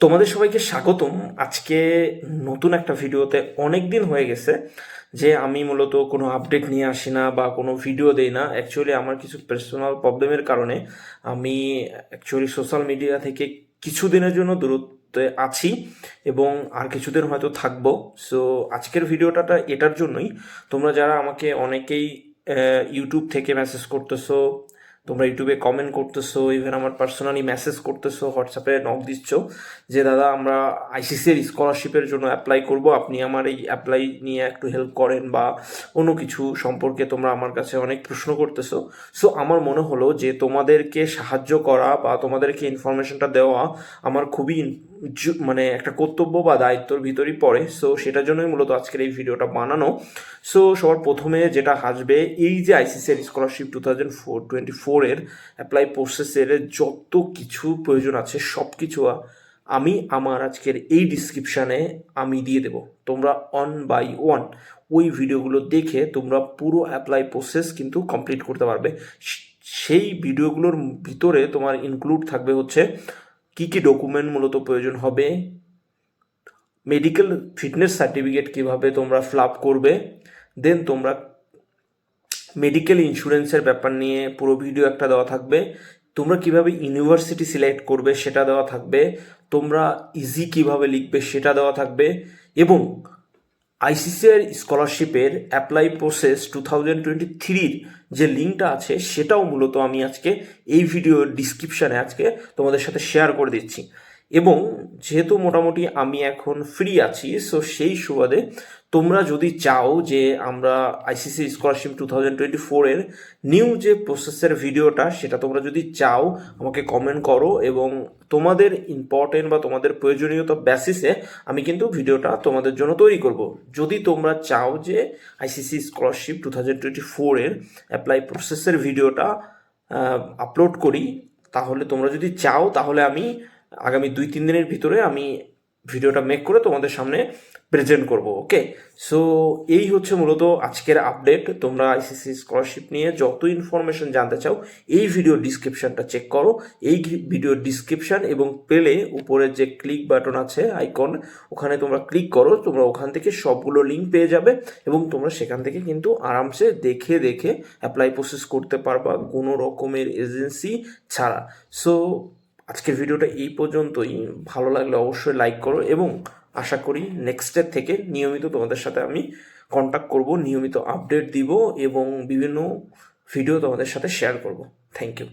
তোমাদের সবাইকে স্বাগতম। আজকে নতুন একটা ভিডিওতে অনেক দিন হয়ে গেছে যে আমি মূলত কোনো আপডেট নিয়ে আসি না বা কোনো ভিডিও দেই না। অ্যাকচুয়ালি আমার কিছু পার্সোনাল প্রবলেমের কারণে আমি অ্যাকচুয়ালি সোশ্যাল মিডিয়া থেকে কিছুদিনের জন্য দূরত্বে আছি এবং আর কিছুদিন হয়তো থাকব। সো আজকের ভিডিওটা এটার জন্যই। তোমরা যারা আমাকে অনেকেই ইউটিউব থেকে মেসেজ করতেছো তোমরা ইউটিউবে কমেন্ট করতেছো ইভেন আমার পার্সোনালি মেসেজ করতেছো হোয়াটসঅ্যাপে নক দিচ্ছ যে, দাদা, আমরা আইসিসির স্কলারশিপের জন্য অ্যাপ্লাই করব। আপনি আমার এই অ্যাপ্লাই নিয়ে একটু হেল্প করেন বা অন্য কিছু সম্পর্কে তোমরা আমার কাছে অনেক প্রশ্ন করতেছো। সো আমার মনে হলো যে, তোমাদেরকে সাহায্য করা বা তোমাদেরকে ইনফরমেশনটা দেওয়া আমার খুবই মানে একটা কর্তব্য বা দায়িত্বর ভিতরই পড়ে। সো সেটার জন্যই মূলত আজকের এই ভিডিওটা বানানো। সো সবার প্রথমে যেটা আসবে, এই যে ICCR scholarship two thousand four twenty ফোরের অ্যাপ্লাই প্রসেসের যত কিছু প্রয়োজন আছে সব কিছু আমি আমার আজকের এই ডিসক্রিপশানে আমি দিয়ে দেব। তোমরা অন বাই ওয়ান ওই ভিডিওগুলো দেখে তোমরা পুরো অ্যাপ্লাই প্রসেস কিন্তু কমপ্লিট করতে পারবে। সেই ভিডিওগুলোর ভিতরে তোমার ইনক্লুড থাকবে হচ্ছে কী কী ডকুমেন্ট মূলত প্রয়োজন হবে মেডিকেল ফিটনেস সার্টিফিকেট কীভাবে তোমরা ফিল আপ করবে দেন তোমরা মেডিকেল ইন্স্যুরেন্সের ব্যাপার নিয়ে পুরো ভিডিও একটা দেওয়া থাকবে। তোমরা কীভাবে ইউনিভার্সিটি সিলেক্ট করবে সেটা দেওয়া থাকবে। তোমরা ইজি কীভাবে লিখবে সেটা দেওয়া থাকবে। এবং আইসিসিআর স্কলারশিপের apply process two thousand twenty থ্রির যে লিঙ্কটা আছে, সেটাও মূলত আমি আজকে এই ভিডিওর ডিসক্রিপশানে আজকে তোমাদের সাথে শেয়ার করে দিচ্ছি। এবং যেহেতু মোটামুটি আমি এখন ফ্রি আছি সো সেই সুবাদে তোমরা যদি চাও যে আমরা ICC scholarship two thousand twenty ফোরের নিউ যে প্রসেসের ভিডিওটা সেটা তোমরা যদি চাও, আমাকে কমেন্ট করো এবং তোমাদের ইম্পর্টেন্ট বা তোমাদের প্রয়োজনীয়তা বেসিসে আমি কিন্তু ভিডিওটা তোমাদের জন্য তৈরি করব। যদি তোমরা চাও যে ICC scholarship two thousand twenty ফোরের অ্যাপ্লাই প্রসেসের ভিডিওটা আপলোড করি, তাহলে তোমরা যদি চাও, তাহলে আমি আগামী দুই, তিন দিনের ভিতরে আমি ভিডিওটা মেক করে তোমাদের সামনে প্রেজেন্ট করব ওকে সো এই হচ্ছে মূলত আজকের আপডেট তোমরা আইসিসি স্কলারশিপ নিয়ে যত ইনফরমেশন জানতে চাও, এই ভিডিও ডিসক্রিপশনটা চেক করো। এই ভিডিও ডিসক্রিপশন এবং পেলে উপরে যে ক্লিক বাটন আছে আইকন ওখানে তোমরা ক্লিক করো। তোমরা ওখান থেকে সবগুলো লিঙ্ক পেয়ে যাবে এবং তোমরা সেখান থেকে কিন্তু আরামসে দেখে দেখে অ্যাপ্লাই প্রসেস করতে পারবা কোনো রকমের এজেন্সি ছাড়া। সো আজকের ভিডিওটা এই পর্যন্তই। ভালো লাগলে অবশ্যই লাইক করো এবং আশা করি নেক্সটের থেকে নিয়মিত তোমাদের সাথে আমি কন্ট্যাক্ট করব, নিয়মিত আপডেট দিব এবং বিভিন্ন ভিডিও তোমাদের সাথে শেয়ার করব। Thank you